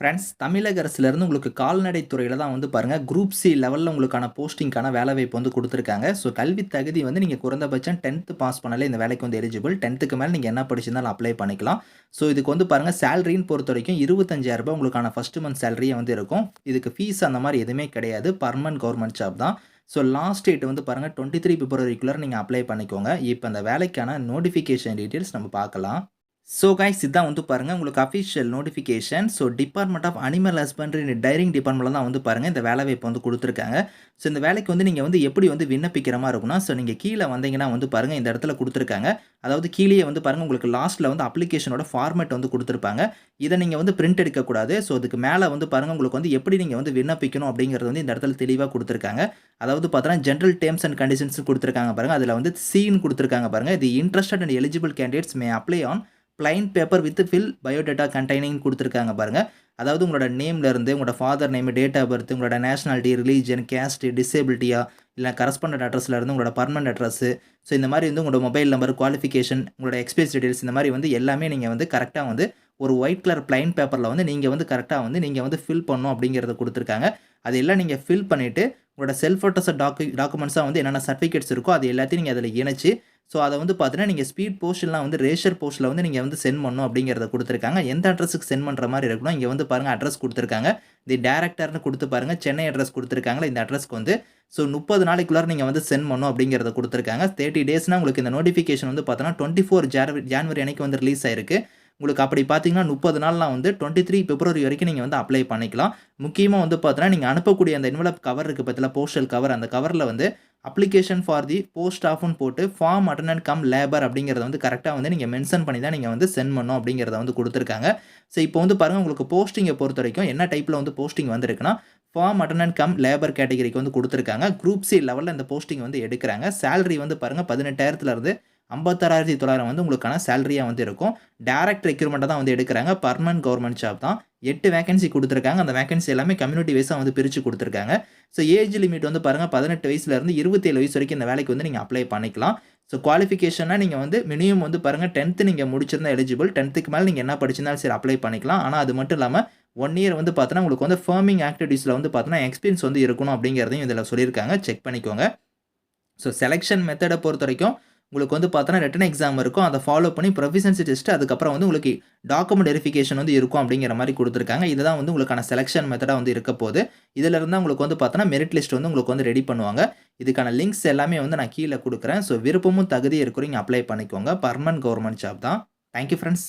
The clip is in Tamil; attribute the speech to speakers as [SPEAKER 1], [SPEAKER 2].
[SPEAKER 1] ஃப்ரெண்ட்ஸ் தமிழக அரசுலேருந்து உங்களுக்கு கால்நடை துறையில் தான் வந்து பாருங்கள் குரூப் சி லெவலில் உங்களுக்கான போஸ்டிங்க்கான வேலை வாய்ப்பு வந்து கொடுத்துருக்காங்க. ஸோ கல்வி தகுதி வந்து நீங்கள் குறைந்தபட்சம் டென்த்து பாஸ் பண்ணாலே இந்த வேலைக்கு வந்து எலிஜிபிள் டென்த்துக்கு மேலே நீங்கள் என்ன படிச்சிருந்தாலும் அப்ளை பண்ணிக்கலாம். ஸோ இதுக்கு வந்து பாருங்கள் சேலரின்னு பொறுத்த வரைக்கும் இருபத்தஞ்சாயிரம் ரூபாய் உங்களுக்கான ஃபஸ்ட்டு மந்த் சேலரியே வந்து இருக்கும். இதுக்கு ஃபீஸ் அந்த மாதிரி எதுவுமே கிடையாது. பர்மனன்ட் கவர்மெண்ட் ஜாப் தான். ஸோ லாஸ்ட் டேட் வந்து பாருங்கள் டுவெண்ட்டி த்ரீ பிப்ரவரிக்குள்ளே நீங்கள் அப்ளை பண்ணிக்கோங்க. இப்போ அந்த வேலைக்கான நோட்டிஃபிகேஷன் டீட்டெயில்ஸ் நம்ம பார்க்கலாம். ஸோ கைஸ் இதான் வந்து பாருங்கள் உங்களுக்கு official notification so department of animal husbandry dairying டிபார்ட்மெண்ட்டில் தான் வந்து பாருங்கள் இந்த வேலை வாய்ப்பு வந்து கொடுத்துருக்காங்க. ஸோ இந்த வேலைக்கு வந்து நீங்கள் வந்து எப்படி வந்து விண்ணப்பிக்கிற மாதிரி இருக்கும்னா ஸோ நீங்கள் கீழே வந்தீங்கன்னா வந்து பாருங்கள் இந்த இடத்துல கொடுத்துருக்காங்க. அதாவது கீழே வந்து பாருங்கள் உங்களுக்கு லாஸ்ட்டில் வந்து அப்ளிகேஷனோட ஃபார்மேட் வந்து கொடுத்துருப்பாங்க. இதை நீங்கள் வந்து பிரிண்ட் எடுக்கக்கூடாது. ஸோ அதுக்கு மேலே வந்து பாருங்கள் உங்களுக்கு வந்து எப்படி நீங்கள் வந்து விண்ணப்பிக்கணும் அப்படிங்கிறது வந்து இந்த இடத்துல தெளிவாக கொடுத்துருக்காங்க. அதாவது பார்த்தோன்னா ஜென்ரல் டேர்ம்ஸ் அண்ட் கண்டிஷன்ஸ் கொடுத்துருக்காங்க பாருங்கள் அதில் வந்து சீன் கொடுத்துருக்காங்க பாருங்கள் இது interested and eligible candidates may apply on plain paper with full biodata containing கொடுத்துருக்காங்க பாருங்கள் அதாவது உங்களோட நேம்லேருந்து உங்களோட father name date of birth உங்களோட நேஷனாலிட்டி ரிலீஜன் கேஸ்ட் டிசேபிலிட்டியா இல்லை கரஸ்பாண்டட் அட்ரஸ்லேருந்து உங்களோட பர்மனெண்ட் அட்ரஸ்ஸு ஸோ இந்த மாதிரி வந்து உங்களோட மொபைல் நம்பர் குவாலிஃபிகேஷன் உங்களோட எக்ஸ்பீரியன்ஸ் டீடைல்ஸ் இந்த மாதிரி வந்து எல்லாமே நீங்கள் வந்து கரெக்டாக வந்து ஒரு ஒயிட் கலர் பிளைன் பேப்பரில் வந்து நீங்கள் வந்து கரெக்டாக வந்து நீங்கள் வந்து ஃபில் பண்ணணும் அப்படிங்கிறத கொடுத்துருக்காங்க. அது எல்லாம் நீங்கள் ஃபில் பண்ணிவிட்டு உங்களோட செல்ஃப் ஃபோட்டோஸ் டாக்கு டாக்குமெண்ட்ஸாக வந்து என்னென்ன சர்டிஃபிகேட்ஸ் இருக்கோ அது எல்லாத்தையும் நீங்கள் அதில் இணைச்சி ஸோ அதை வந்து பார்த்தீங்கன்னா நீங்கள் ஸ்பீட் போஸ்ட்லாம் வந்து ரேஷர் போஸ்ட்டில் வந்து நீங்கள் வந்து சென்ட் பண்ணணும் அப்படிங்கிறத கொடுத்துருக்காங்க. எந்த அட்ரஸுக்கு சென்ட் பண்ணுற மாதிரி இருக்கணும் இங்கே வந்து பாருங்கள் அட்ரஸ் கொடுத்துருக்காங்க. தி டேரக்டர்னு கொடுத்து பாருங்கள் சென்னை அட்ரஸ் கொடுத்துருக்காங்களா இந்த அட்ரஸ்க்கு வந்து. ஸோ முப்பது நாளைக்குள்ளார நீங்கள் வந்து சென்ட் பண்ணணும் அப்படிங்கிறத கொடுத்துருக்காங்க. தேர்ட்டி டேஸ்னால் உங்களுக்கு இந்த நோட்டிஃபிகேஷன் வந்து பார்த்தோன்னா டுவெண்ட்டி ஃபோர் ஜான்வரி ஜான்வரி அன்னைக்கு வந்து ரிலீஸ் ஆயிருக்கு. உங்களுக்கு அப்படி பார்த்தீங்கன்னா முப்பது நாள்லாம் வந்து டுவெண்ட்டி த்ரீ பிப்ரவரி வரைக்கும் நீங்கள் வந்து அப்ளை பண்ணிக்கலாம். முக்கியமாக வந்து பார்த்தீங்கன்னா நீங்கள் அனுப்பக்கூடிய அந்த இன்வெலப் கவர் இருக்குது பற்றில போஸ்டல் கவர் அந்த கவரில் வந்து அப்ளிகேஷன் ஃபார் தி போஸ்ட் ஆஃப்னு போட்டு ஃபார்ம் அட்டனன் கம் லேபர் அப்படிங்கிறத வந்து கரெக்டாக வந்து நீங்கள் மென்ஷன் பண்ணி தான் நீங்கள் வந்து சென்ட் பண்ணணும் அப்படிங்கிறத வந்து கொடுத்துருக்காங்க. ஸோ இப்போ வந்து பாருங்கள் உங்களுக்கு போஸ்டிங்கை பொறுத்த வரைக்கும் என்ன டைப்பில் வந்து போஸ்டிங் வந்திருக்குன்னா ஃபார்ம் அட்டனன் கம் லேபர் கேட்டகரிக்கு வந்து கொடுத்துருக்காங்க. குரூப் சி லெவலில் இந்த போஸ்டிங் வந்து எடுக்கிறாங்க. சேலரி வந்து பாருங்கள் பதினெட்டாயிரத்துலேருந்து ஐம்பத்தாறாயிரத்தி தொள்ளாயிரம் வந்து உங்களுக்கான சேலரியாக வந்து இருக்கும். டேரக்ட் ரெக்யூர்மெண்ட்டை தான் வந்து எடுக்கிறாங்க. பர்மனன்ட் கவர்மெண்ட் ஜாப் தான். எட்டு வேகன்சி கொடுத்துருக்காங்க. அந்த வேகன்சி எல்லாமே கம்யூனிட்டி வைஸாக வந்து பிரித்து கொடுத்துருக்காங்க. ஸோ ஏஜ் லிமிட் வந்து பாருங்கள் பதினெட்டு வயசுலேருந்து இருபத்தேழு வயசு வரைக்கும் இந்த வேலைக்கு வந்து நீங்கள் அப்ளை பண்ணிக்கலாம். ஸோ குவாலிஃபிகேஷனாக நீங்கள் வந்து மினிமம் வந்து பாருங்கள் டென்த்து நீங்கள் முடிச்சிருந்தா எலிஜிபிள் டென்த்துக்கு மேலே நீங்கள் என்ன படிச்சிருந்தாலும் சரி அப்ளை பண்ணிக்கலாம். ஆனால் அது மட்டும் இல்லாமல் ஒன் இயர் வந்து பார்த்தோன்னா உங்களுக்கு வந்து ஃபர்மிங் ஆக்டிவிட்டீஸில் வந்து பார்த்தோன்னா எக்ஸ்பீரியன்ஸ் வந்து இருக்கணும் அப்படிங்கிறதையும் இதில் சொல்லியிருக்காங்க. செக் பண்ணிக்கோங்க. ஸோ செலெக்ஷன் மெத்தடை பொறுத்த வரைக்கும் உங்களுக்கு வந்து பார்த்தோன்னா ரிட்டன் எக்ஸாம் இருக்கும். அதை ஃபாலோ பண்ணி ப்ரொஃபிஷன்சி டெஸ்ட் அதுக்கப்புறம் வந்து உங்களுக்கு டாக்குமெண்ட் வெரிஃபிகேஷன் வந்து இருக்கும் அப்படிங்கிற மாதிரி கொடுத்துருக்காங்க. இதுதான் வந்து உங்களுக்கான செலெக்ஷன் மெத்தடாக வந்து இருக்க போது இதில் இருந்தால் உங்களுக்கு வந்து பார்த்தோன்னா மெரிட் லிஸ்ட் வந்து உங்களுக்கு வந்து ரெடி பண்ணுவாங்க. இதுக்கான லிங்க்ஸ் எல்லாமே வந்து நான் கீழே கொடுக்குறேன். ஸோ விருப்பமும் தகுதி இருக்கிறீங்க அப்ளை பண்ணிக்கோங்க. பர்மனன்ட் கவர்மெண்ட் ஜாப் தான். Thank you friends